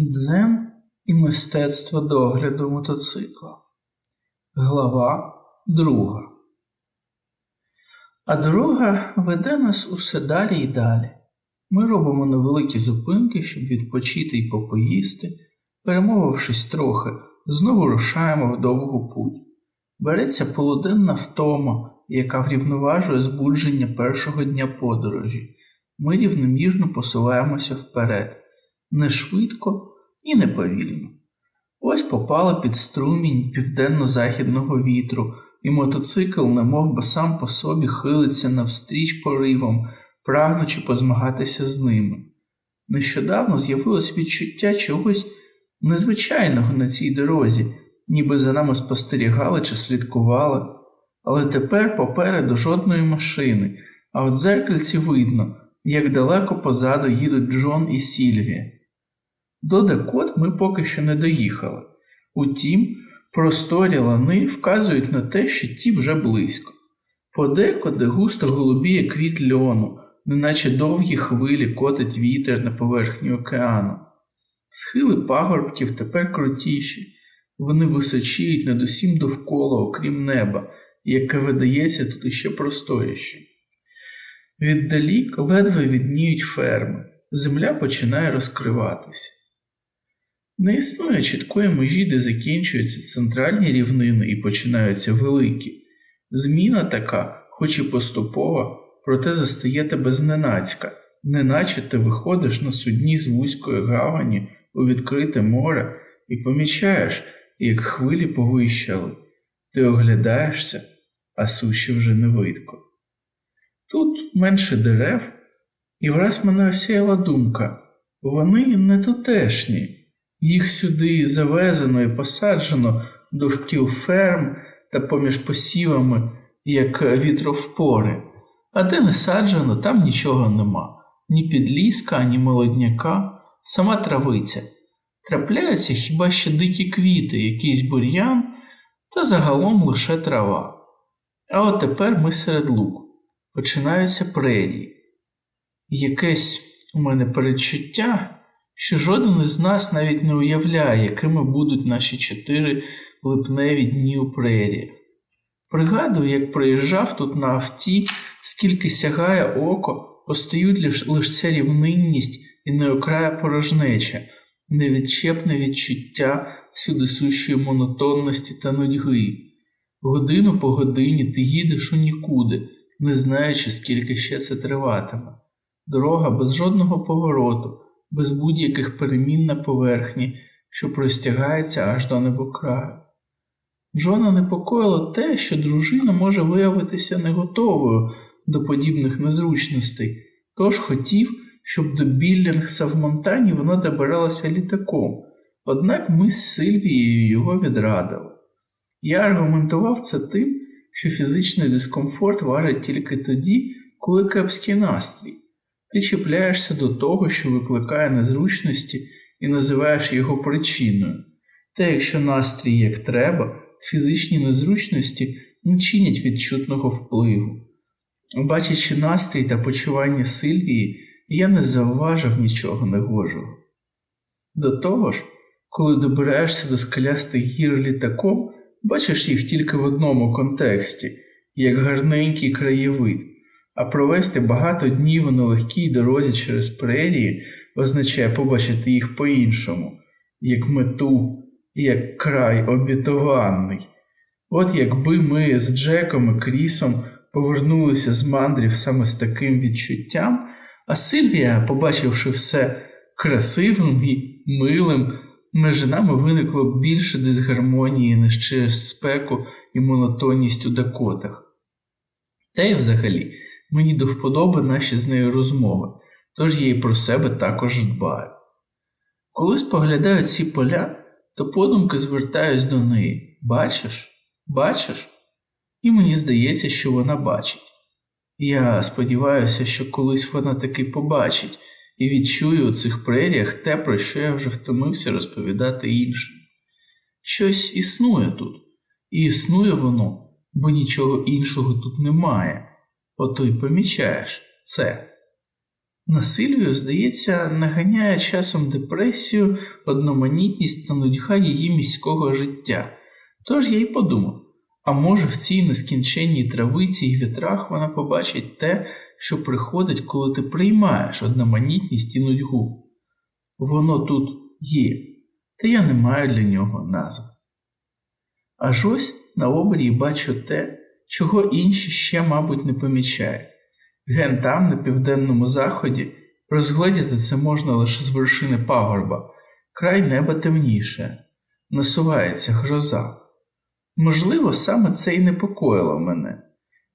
Дзен і мистецтво догляду мотоцикла. Глава друга. А дорога веде нас усе далі і далі. Ми робимо невеликі зупинки, щоб відпочити і попоїсти. Перемовившись трохи, знову рушаємо в довгу путь. Береться полуденна втома, яка врівноважує збудження першого дня подорожі. Ми рівномірно посуваємося вперед, не швидко і не повільно. Ось попала під струмінь південно-західного вітру, і мотоцикл, немов би сам по собі хилиться навстріч поривом, прагнучи позмагатися з ними. Нещодавно з'явилось відчуття чогось незвичайного на цій дорозі, ніби за нами спостерігали чи слідкували, але тепер попереду жодної машини, а в дзеркальці видно, як далеко позаду їдуть Джон і Сільвія. До Декот ми поки що не доїхали. Утім, просторі лани вказують на те, що ті вже близько. Подекуди густо голубіє квіт льону, неначе довгі хвилі котить вітер на поверхні океану. Схили пагорбків тепер крутіші, вони височіють над усім довкола, окрім неба, яке видається тут іще просторіше. Віддалік ледве відніють ферми, земля починає розкриватися. Не існує чіткої межі, де закінчуються центральні рівнини і починаються великі. Зміна така, хоч і поступова, проте застає тебе зненацька, неначе ти виходиш на судні з вузької гавані у відкрите море і помічаєш, як хвилі повищали. Ти оглядаєшся, а суші вже не видко. Тут менше дерев, і враз мене осяяла думка вони не тутешні. Їх сюди завезено і посаджено довкіл ферм та поміж посівами, як вітровпори, а де не саджено, там нічого нема, ні підліска, ані молодняка, сама травиця. Трапляються хіба ще дикі квіти, якийсь бур'ян та загалом лише трава. А от тепер ми серед луку. Починаються прерії. Якесь у мене передчуття що жоден із нас навіть не уявляє, якими будуть наші чотири липневі дні у преріях. Пригадую, як проїжджав тут на авті, скільки сягає око, постають лише лиш ця рівнинність і неокрая порожнеча, невідчепне відчуття всюдисущої монотонності та нудьги. Годину по годині ти їдеш у нікуди, не знаючи, скільки ще це триватиме. Дорога без жодного повороту без будь-яких перемін на поверхні, що простягається аж до небокраю. Джона непокоїло те, що дружина може виявитися не готовою до подібних незручностей, тож хотів, щоб до Біллінгса в Монтані вона добиралася літаком, однак ми з Сильвією його відрадили. Я аргументував це тим, що фізичний дискомфорт важить тільки тоді, коли кепський настрій. Ти чіпляєшся до того, що викликає незручності, і називаєш його причиною. Та якщо настрій як треба, фізичні незручності не чинять відчутного впливу. Бачачи настрій та почування Сильвії, я не завважив нічого негожого. До того ж, коли добираєшся до скалястих гір літаком, бачиш їх тільки в одному контексті, як гарненький краєвид а провести багато днів у нелегкій дорозі через прерії означає побачити їх по-іншому, як мету, як край обітований. От якби ми з Джеком і Крісом повернулися з мандрів саме з таким відчуттям, а Сильвія, побачивши все красивим і милим, між нами виникло більше дисгармонії, ніж через спеку і монотонність у дакотах. Та й взагалі. Мені до вподоби наші з нею розмови, тож я й про себе також дбаю. Коли споглядаю ці поля, то подумки звертаюсь до неї Бачиш? Бачиш? І мені здається, що вона бачить. Я сподіваюся, що колись вона таки побачить і відчує у цих преріях те, про що я вже втомився розповідати іншим. Щось існує тут, і існує воно, бо нічого іншого тут немає. Ото й помічаєш це. На Сильвію, здається, наганяє часом депресію, одноманітність та нудьга її міського життя. Тож я й подумав, а може в цій нескінченній травиці і вітрах вона побачить те, що приходить, коли ти приймаєш одноманітність і нудьгу. Воно тут є, та я не маю для нього назв. Аж ось на обрії бачу те, чого інші ще, мабуть, не помічають. Ген там, на південному заході, розгледіти це можна лише з вершини пагорба, край неба темніше, насувається гроза. Можливо, саме це й непокоїло мене.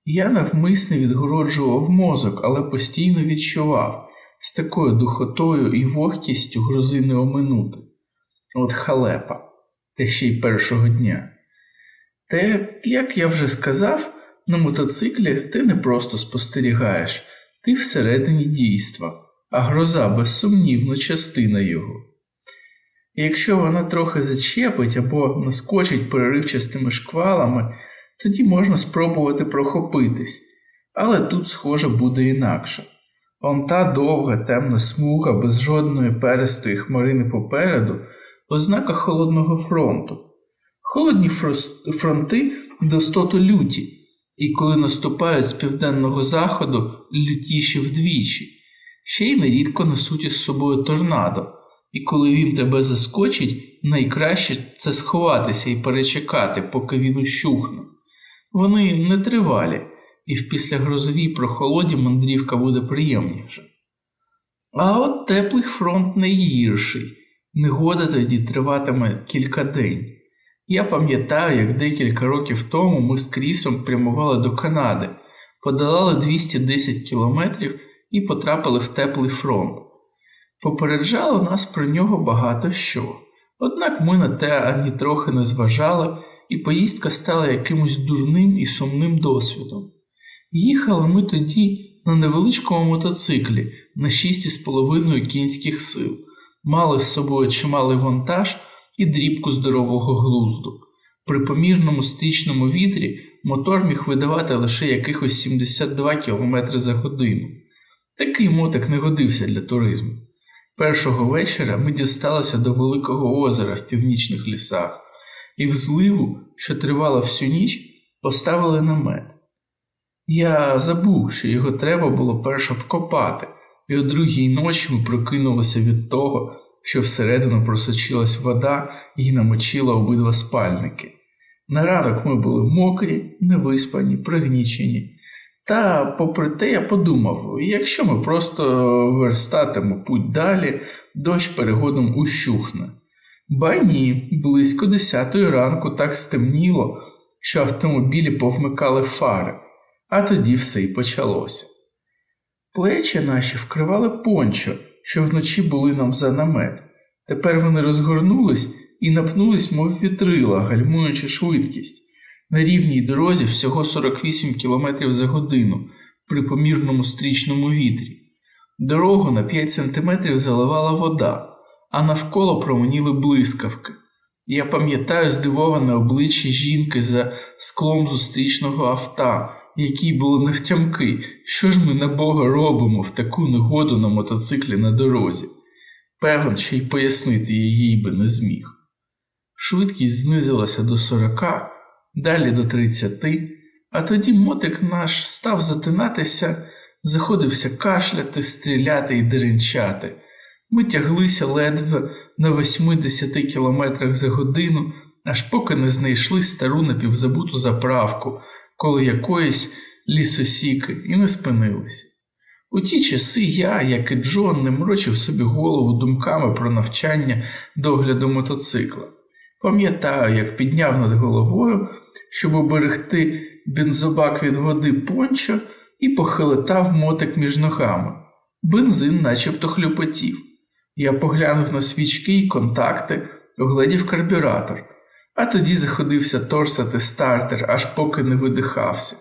Я навмисне відгороджував мозок, але постійно відчував з такою духотою і вогкістю грози не оминути. От халепа, та ще й першого дня. Те, як я вже сказав, на мотоциклі ти не просто спостерігаєш, ти всередині дійства, а гроза безсумнівно частина його. І якщо вона трохи зачепить або наскочить переривчастими шквалами, тоді можна спробувати прохопитись, але тут, схоже, буде інакше. Он та довга темна смуга без жодної перестої хмарини попереду, ознака холодного фронту. Холодні фронти достото люті, і коли наступають з південного заходу, лютіші вдвічі, ще й нерідко несуть із собою торнадо, і коли він тебе заскочить, найкраще це сховатися і перечекати, поки він ущухне. Вони не тривалі, і в післягрозовій прохолоді мандрівка буде приємніша. А от теплий фронт найгірший, негода тоді триватиме кілька день. Я пам'ятаю, як декілька років тому ми з Крісом прямували до Канади, подолали 210 кілометрів і потрапили в теплий фронт. Попереджало нас про нього багато що, однак ми на те ані трохи не зважали, і поїздка стала якимось дурним і сумним досвідом. Їхали ми тоді на невеличкому мотоциклі на 6,5 кінських сил, мали з собою чималий вантаж і дрібку здорового глузду. При помірному стрічному вітрі мотор міг видавати лише якихось 72 км за годину. Такий мотик не годився для туризму. Першого вечора ми дісталися до Великого озера в північних лісах, і в зливу, що тривала всю ніч, поставили намет. Я забув, що його треба було перше вкопати, і о другій ночі ми прокинулися від того, що всередину просочилась вода і намочила обидва спальники. На ранок ми були мокрі, невиспані, пригнічені. Та, попри те, я подумав, якщо ми просто верстатимо путь далі, дощ перегодом ущухне. Ба ні, близько десятої ранку так стемніло, що автомобілі повмикали фари, а тоді все й почалося. Плечі наші вкривали пончо, що вночі були нам за намет. Тепер вони розгорнулись і напнулись, мов вітрила, гальмуючи швидкість. На рівній дорозі всього 48 км за годину при помірному стрічному вітрі. Дорогу на 5 см заливала вода, а навколо промоніли блискавки. Я пам'ятаю здивоване обличчя жінки за склом зустрічного авто, якій було невтямки, що ж ми на Бога робимо в таку негоду на мотоциклі на дорозі. Певен, що й пояснити її би не зміг. Швидкість знизилася до сорока, далі до тридцяти, а тоді мотик наш став затинатися, заходився кашляти, стріляти і деренчати. Ми тяглися ледве на 80 кілометрах за годину, аж поки не знайшли стару напівзабуту заправку коло якоїсь лісосіки і не спинилися. У ті часи я, як і Джон, не морочив собі голову думками про навчання догляду мотоцикла. Пам'ятаю, як підняв над головою, щоб оберегти бензобак від води пончо і похилитав мотик між ногами. Бензин начебто хлюпотів. Я поглянув на свічки й контакти, оглядів карбюратор, а тоді заходився торсати стартер, аж поки не видихався.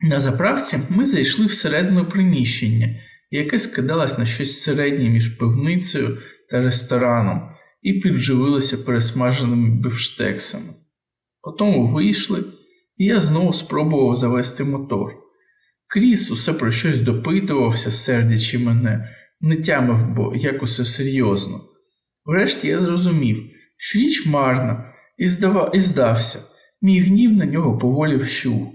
На заправці ми зайшли всередину приміщення, яке скидалось на щось середнє між пивницею та рестораном, і підживилося пересмаженими бифштексами. Потім вийшли, і я знову спробував завести мотор. Кріс усе про щось допитувався, сердячи мене, не тямив, бо як усе серйозно. Врешті я зрозумів, що річ марна, і, здава... і здався, мій гнів на нього поволі вщух.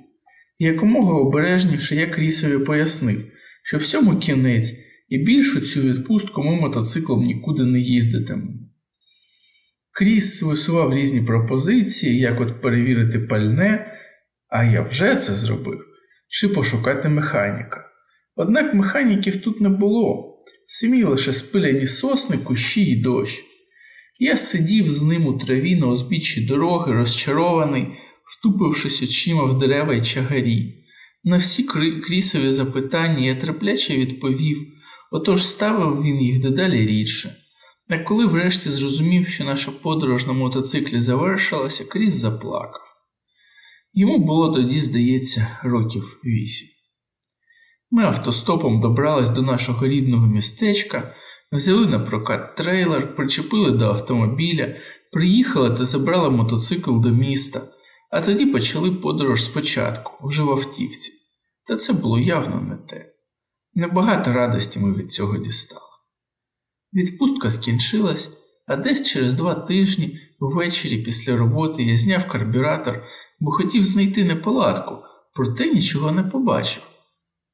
І якомога обережніше я Крісові пояснив, що всьому кінець і більшу цю відпустку ми мотоциклом нікуди не їздитимемо. Кріс висував різні пропозиції, як от перевірити пальне, а я вже це зробив, чи пошукати механіка. Однак механіків тут не було, самі лише спиляні сосни, кущі й дощ. Я сидів з ним у траві на узбіччі дороги, розчарований, втупившись очима в дерева й чагарі. На всі крісові запитання я терпляче відповів, отож ставив він їх дедалі рідше. А коли врешті зрозумів, що наша подорож на мотоциклі завершилася, Кріс заплакав. Йому було тоді, здається, років вісім. Ми автостопом добрались до нашого рідного містечка, взяли на прокат трейлер, причепили до автомобіля, приїхали та забрали мотоцикл до міста, а тоді почали подорож спочатку, вже в автівці. Та це було явно не те. Небагато радості ми від цього дістали. Відпустка скінчилась, а десь через два тижні, ввечері після роботи, я зняв карбюратор, бо хотів знайти неполадку, проте нічого не побачив.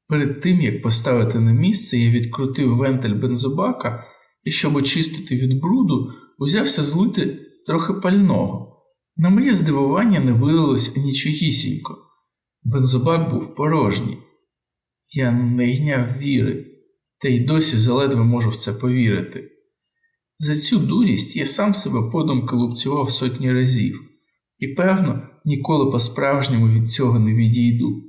Перед тим, як поставити на місце, я відкрутив вентиль бензобака і, щоб очистити від бруду, узявся злити трохи пального. На моє здивування не вилилось нічогісінько. Бензобак був порожній. Я не йняв віри, та й досі заледве можу в це повірити. За цю дурість я сам себе подумки лупцював сотні разів, і, певно, ніколи по-справжньому від цього не відійду.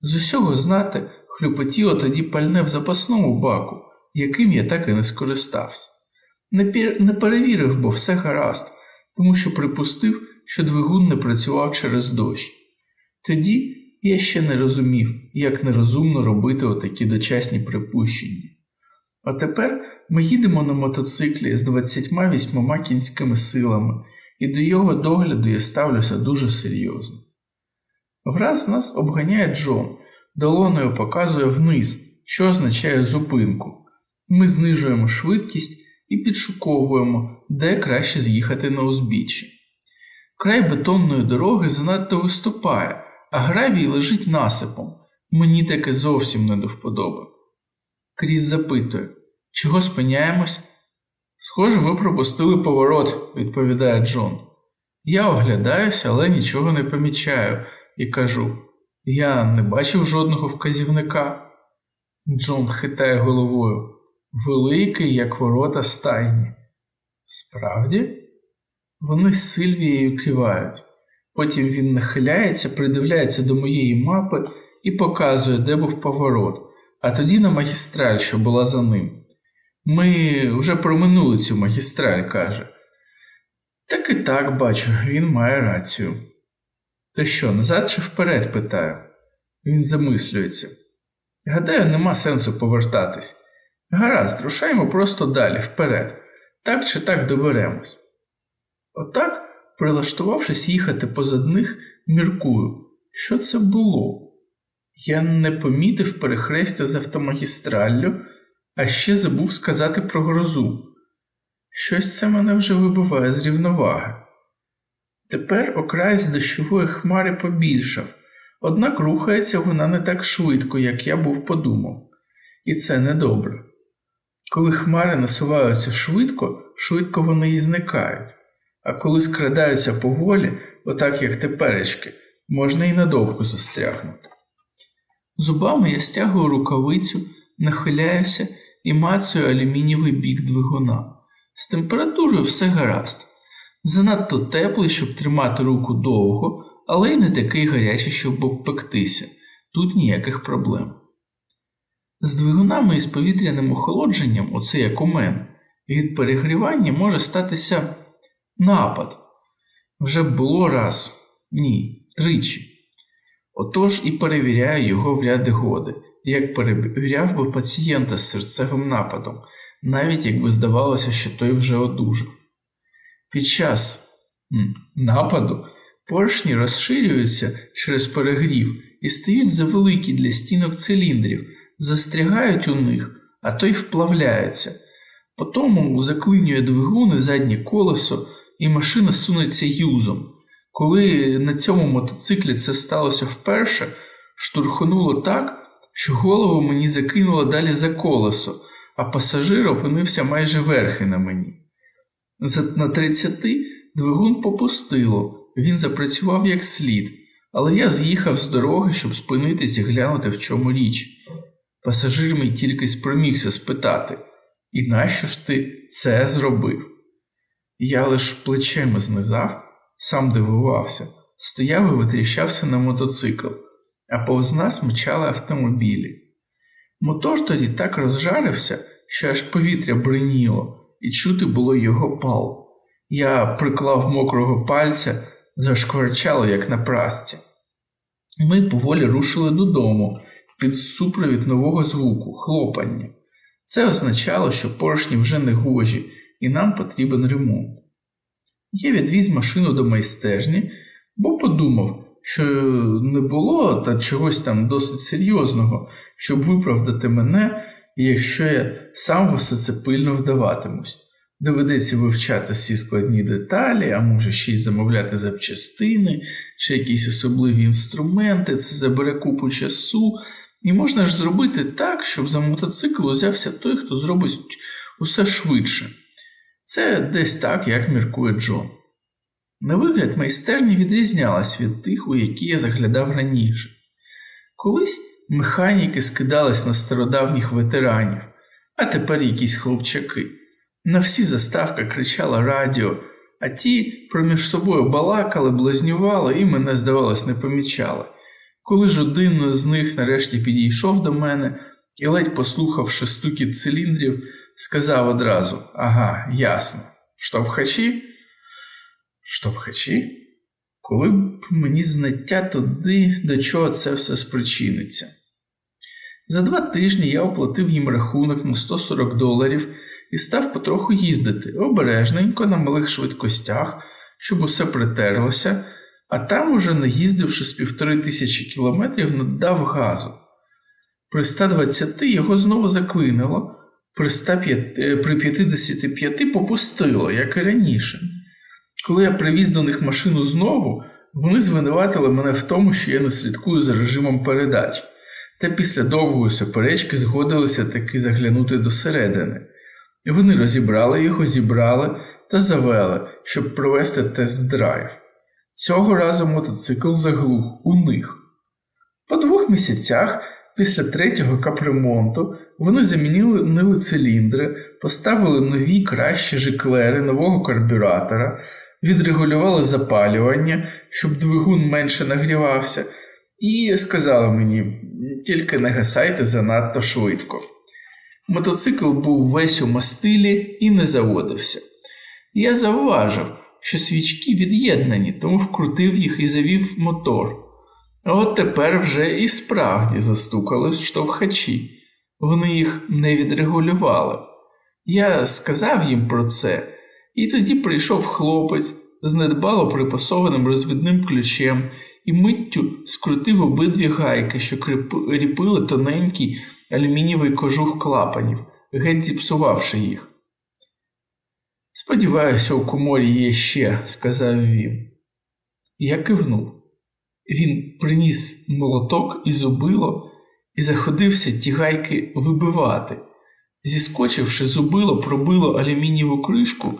З усього знати, хлюпотіло тоді пальне в запасному баку, яким я так і не скористався. Не, пір... не перевірив, бо все гаразд, тому що припустив, що двигун не працював через дощ. Тоді я ще не розумів, як нерозумно робити отакі дочасні припущення. А тепер ми їдемо на мотоциклі з 28 кінськими силами, і до його догляду я ставлюся дуже серйозно. Враз нас обганяє Джон, долоною показує вниз, що означає зупинку. Ми знижуємо швидкість і підшуковуємо, де краще з'їхати на узбіччі. Край бетонної дороги занадто виступає, а гравій лежить насипом. Мені таке зовсім не до вподоби. Кріс запитує, чого спиняємось? Схоже, ми пропустили поворот, відповідає Джон. Я оглядаюся, але нічого не помічаю, і кажу я не бачив жодного вказівника. Джон хитає головою. Великий, як ворота стайні. Справді? Вони з Сильвією кивають. Потім він нахиляється, придивляється до моєї мапи і показує, де був поворот, а тоді на магістраль, що була за ним. Ми вже проминули цю магістраль, каже. Так і так бачу, він має рацію. То що, назад чи вперед? питаю. Він замислюється. Гадаю, нема сенсу повертатись. Гаразд, рушаємо просто далі, вперед. Так чи так доберемось. Отак, прилаштувавшись їхати позад них, міркую, що це було. Я не помітив перехрестя з автомагістраллю, а ще забув сказати про грозу. Щось це мене вже вибиває з рівноваги. Тепер окрай з дощової хмари побільшав, однак рухається вона не так швидко, як я був подумав, і це недобре. Коли хмари насуваються швидко, швидко вони і зникають, а коли скрадаються поволі, отак як теперечки, можна і надовго застрягнути. Зубами я стягую рукавицю, нахиляюся і мацаю алюмінієвий бік двигуна. З температурою все гаразд. Занадто теплий, щоб тримати руку довго, але й не такий гарячий, щоб обпектися. Тут ніяких проблем. З двигунами і з повітряним охолодженням, оце як у мене, від перегрівання може статися напад. Вже було раз, ні, тричі. Отож і перевіряю його в ряди годи, як перевіряв би пацієнта з серцевим нападом, навіть якби здавалося, що той вже одужав. Під час нападу поршні розширюються через перегрів і стають завеликі для стінок циліндрів, застрягають у них, а то й вплавляються. Потому заклинює двигун і заднє колесо, і машина сунеться юзом. Коли на цьому мотоциклі це сталося вперше, штурхонуло так, що голову мені закинуло далі за колесо, а пасажир опинився майже верхи на мені. На 30 двигун попустило, він запрацював як слід, але я з'їхав з дороги, щоб спинитись і глянути, в чому річ. Пасажир мій тільки спромігся спитати, і нащо ж ти це зробив? Я лиш плечима знизав, сам дивувався, стояв і витріщався на мотоцикл, а повз нас мчали автомобілі. Мотор тоді так розжарився, що аж повітря бриніло, і чути було його пал. Я приклав мокрого пальця, зашкварчало, як на прасці. Ми поволі рушили додому під супровід нового звуку, хлопання. Це означало, що поршні вже не гожі, і нам потрібен ремонт. Я відвіз машину до майстерні, бо подумав, що не було та чогось там досить серйозного, щоб виправдати мене, якщо я сам в усе це пильно вдаватимусь. Доведеться вивчати всі складні деталі, а може ще й замовляти запчастини чи якісь особливі інструменти, це забере купу часу. І можна ж зробити так, щоб за мотоцикл узявся той, хто зробить усе швидше. Це десь так, як міркує Джон. На вигляд, майстерня відрізнялась від тих, у які я заглядав раніше. Колись механіки скидались на стародавніх ветеранів, а тепер якісь хлопчаки. На всі заставки кричало радіо, а ті проміж собою балакали, блазнювали і мене, здавалось, не помічали. Коли ж один з них нарешті підійшов до мене і, ледь послухавши стукіт циліндрів, сказав одразу Ага, ясно. Штовхачі? Штовхачі? Коли б мені знаття туди, до чого це все спричиниться. За два тижні я оплатив їм рахунок на 140 доларів і став потроху їздити обережненько на малих швидкостях, щоб усе притерлося, а там, уже наїздивши з півтори тисячі кілометрів, наддав газу. При 120 його знову заклинило, при, 105, при 55 попустило, як і раніше. Коли я привіз до них машину знову, вони звинуватили мене в тому, що я не слідкую за режимом передач, та після довгої суперечки згодилися таки заглянути досередини. Вони розібрали його, зібрали та завели, щоб провести тест-драйв. Цього разу мотоцикл заглух у них. По двох місяцях після третього капремонту вони замінили циліндри, поставили нові кращі жиклери нового карбюратора, відрегулювали запалювання, щоб двигун менше нагрівався, і сказали мені тільки не гасайте занадто швидко. Мотоцикл був весь у мастилі і не заводився. Я зауважив, що свічки від'єднані, тому вкрутив їх і завів мотор. А от тепер вже і справді застукали штовхачі, вони їх не відрегулювали. Я сказав їм про це, і тоді прийшов хлопець з недбало припасованим розвідним ключем і миттю скрутив обидві гайки, що кріпили тоненький алюмінієвий кожух клапанів, геть зіпсувавши їх. Сподіваюся, у коморі є ще, сказав він. Я кивнув. Він приніс молоток і зубило і заходився ті гайки вибивати. Зіскочивши, зубило пробило алюмінієву кришку,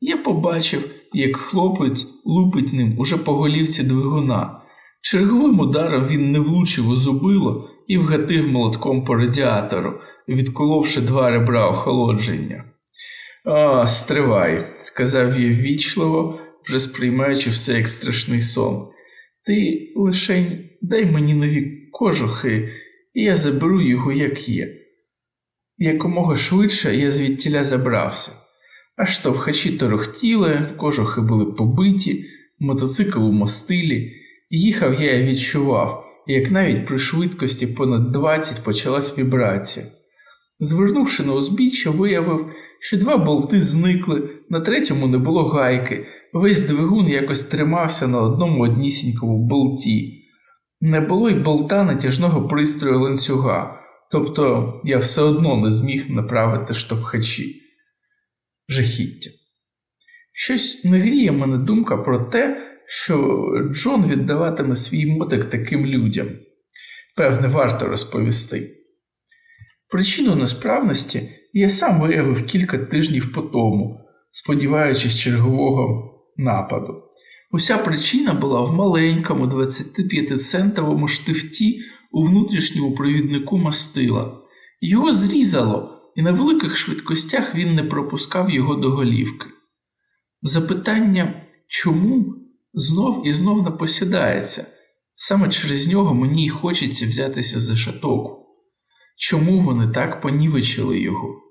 я побачив, як хлопець лупить ним уже по голівці двигуна. Черговим ударом він не влучив у зубило і вгатив молотком по радіатору, відколовши два ребра охолодження. А, стривай, сказав я ввічливо, вже сприймаючи все як страшний сон. Ти лише дай мені нові кожухи, і я заберу його, як є. Якомога швидше я звідтіля забрався. Аж товхачі торохтіли, кожухи були побиті, мотоцикл у мостилі. Їхав я і відчував, як навіть при швидкості понад 20 почалась вібрація. Звернувши на узбіччя, виявив, що два болти зникли, на третьому не було гайки, весь двигун якось тримався на одному однісінькому болті. Не було й болта натяжного пристрою ланцюга, тобто я все одно не зміг направити штовхачі. Жахіття. Щось не гріє мене думка про те, що Джон віддаватиме свій мотик таким людям. Певне, варто розповісти. Причину несправності я сам виявив кілька тижнів по тому, сподіваючись чергового нападу. Уся причина була в маленькому 25-центовому штифті у внутрішньому провіднику мастила. Його зрізало, і на великих швидкостях він не пропускав його до голівки. Запитання, чому знов і знов не посідається, саме через нього мені й хочеться взятися за шатоку. Чому вони так понівечили його?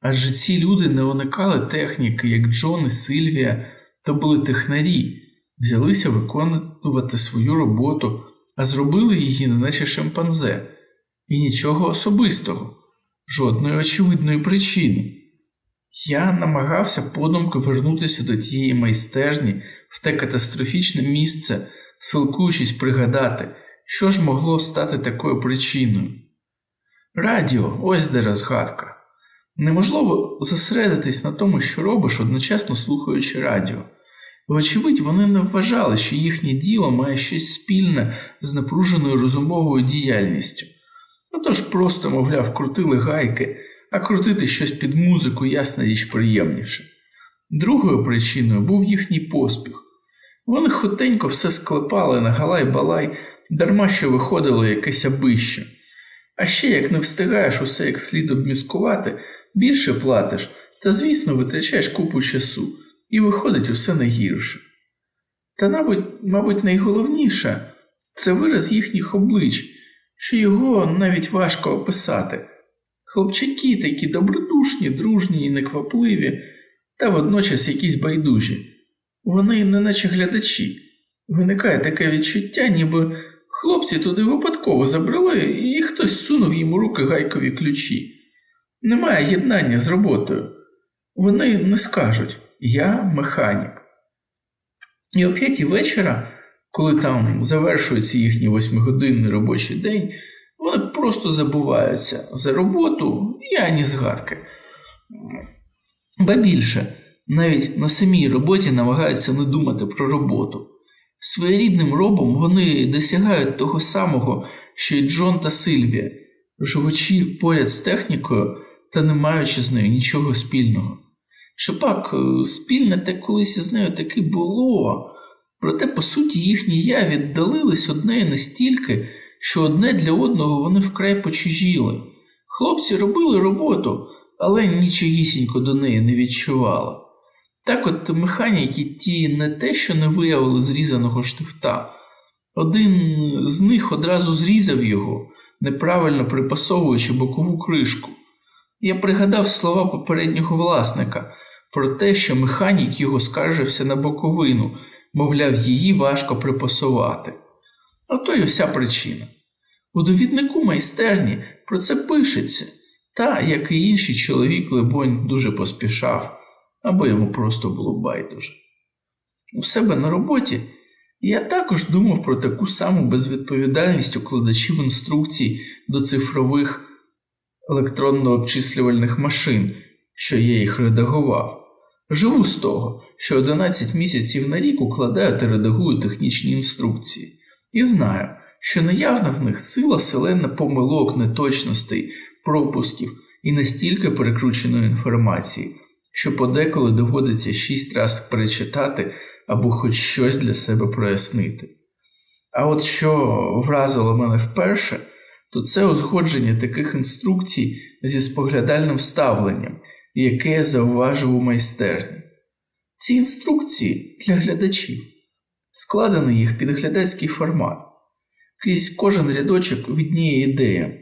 Адже ці люди не уникали техніки, як Джон і Сильвія, то були технарі, взялися виконувати свою роботу, а зробили її, неначе шимпанзе, і нічого особистого, жодної очевидної причини. Я намагався подумки вернутися до тієї майстерні в те катастрофічне місце, силкуючись пригадати, що ж могло стати такою причиною. Радіо, ось де розгадка. Неможливо зосередитись на тому, що робиш, одночасно слухаючи радіо. Вочевидь, вони не вважали, що їхнє діло має щось спільне з напруженою розумовою діяльністю. Отож просто, мовляв, крутили гайки, а крутити щось під музику ясна річ приємніше. Другою причиною був їхній поспіх. Вони хотенько все склепали на галай-балай, дарма що виходило якесь абище. А ще як не встигаєш усе як слід обміскувати, більше платиш, та, звісно, витрачаєш купу часу, і виходить усе найгірше. Та, мабуть, мабуть, найголовніше це вираз їхніх облич, що його навіть важко описати. Хлопчаки такі добродушні, дружні і неквапливі, та водночас якісь байдужі. Вони не наче глядачі. Виникає таке відчуття, ніби хлопці туди випадково забрали, і хтось сунув їм у руки гайкові ключі. Немає єднання з роботою. Вони не скажуть Я механік. І о п'ятій вечора, коли там завершується їхній восьмигодинний робочий день, вони просто забуваються за роботу і ані згадки. Ба більше, навіть на самій роботі намагаються не думати про роботу. Своєрідним робом вони досягають того самого, що й Джон та Сильвія, живучи поряд з технікою та не маючи з нею нічого спільного. Щопак, спільне те колись із нею таки було, проте, по суті, їхні я віддалились одне настільки, що одне для одного вони вкрай почужіли. Хлопці робили роботу, але нічогісінько до неї не відчували. Так от механіки ті не те, що не виявили зрізаного штифта, один з них одразу зрізав його, неправильно припасовуючи бокову кришку. Я пригадав слова попереднього власника про те, що механік його скаржився на боковину, мовляв, її важко припасувати. Ото й уся причина. У довіднику майстерні про це пишеться, та, як і інший чоловік, либонь, дуже поспішав, або йому просто було байдуже. У себе на роботі я також думав про таку саму безвідповідальність укладачів інструкцій до цифрових електронно-обчислювальних машин, що я їх редагував. Живу з того, що 11 місяців на рік укладаю та редагую технічні інструкції, і знаю, що наявна в них сила селена помилок, неточностей, пропусків і настільки перекрученої інформації, що подеколи доводиться шість разів перечитати або хоч щось для себе прояснити. А от що вразило мене вперше, то це узгодження таких інструкцій зі споглядальним ставленням, яке я зауважив у майстерні. Ці інструкції для глядачів, складений їх під глядацький формат. Крізь кожен рядочок відніє ідея.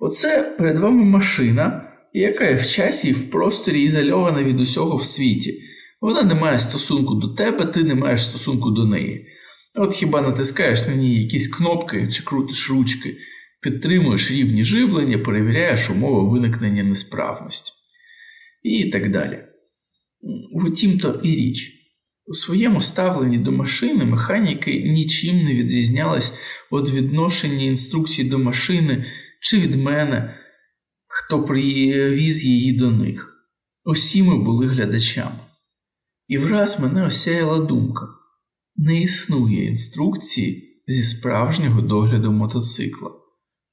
Оце перед вами машина, яка в часі і в просторі ізольована від усього в світі. Вона не має стосунку до тебе, ти не маєш стосунку до неї. От хіба натискаєш на ній якісь кнопки чи крутиш ручки, підтримуєш рівні живлення, перевіряєш умови виникнення несправності. І так далі. Втім, то і річ. У своєму ставленні до машини механіки нічим не відрізнялись від відношення інструкцій до машини чи від мене, хто привіз її до них. Усі ми були глядачами. І враз мене осяяла думка не існує інструкції зі справжнього догляду мотоцикла,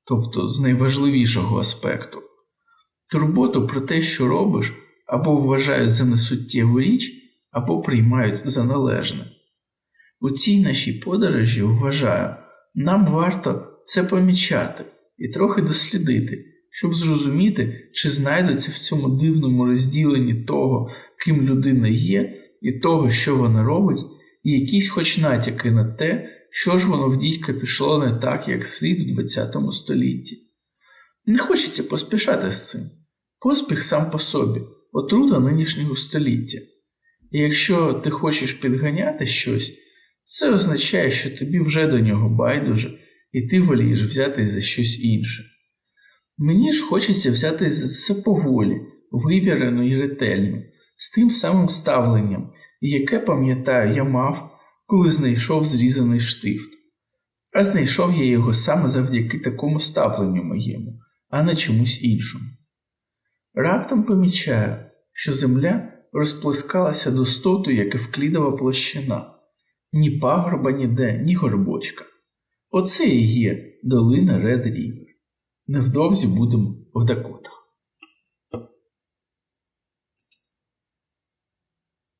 тобто з найважливішого аспекту. Турботу про те, що робиш, або вважають за несуттєву річ, або приймають за належне. У цій нашій подорожі вважаю, нам варто це помічати і трохи дослідити, щоб зрозуміти, чи знайдуться в цьому дивному розділенні того, ким людина є, і того, що вона робить, якісь хоч натяки на те, що ж воно в дідька пішло не так, як слід у ХХ столітті. Не хочеться поспішати з цим. Поспіх сам по собі, отрута нинішнього століття. І якщо ти хочеш підганяти щось, це означає, що тобі вже до нього байдуже, і ти волієш взятись за щось інше. Мені ж хочеться взятись за це поволі, вивірено і ретельно, з тим самим ставленням, яке, пам'ятаю, я мав, коли знайшов зрізаний штифт. А знайшов я його саме завдяки такому ставленню моєму, а не чомусь іншому. Раптом помічаю, що земля розплескалася до стоту, як евклідова площина, ні пагорба ніде, ні горбочка. Оце і є долина Ред Рівер. Невдовзі будемо в Дакотах.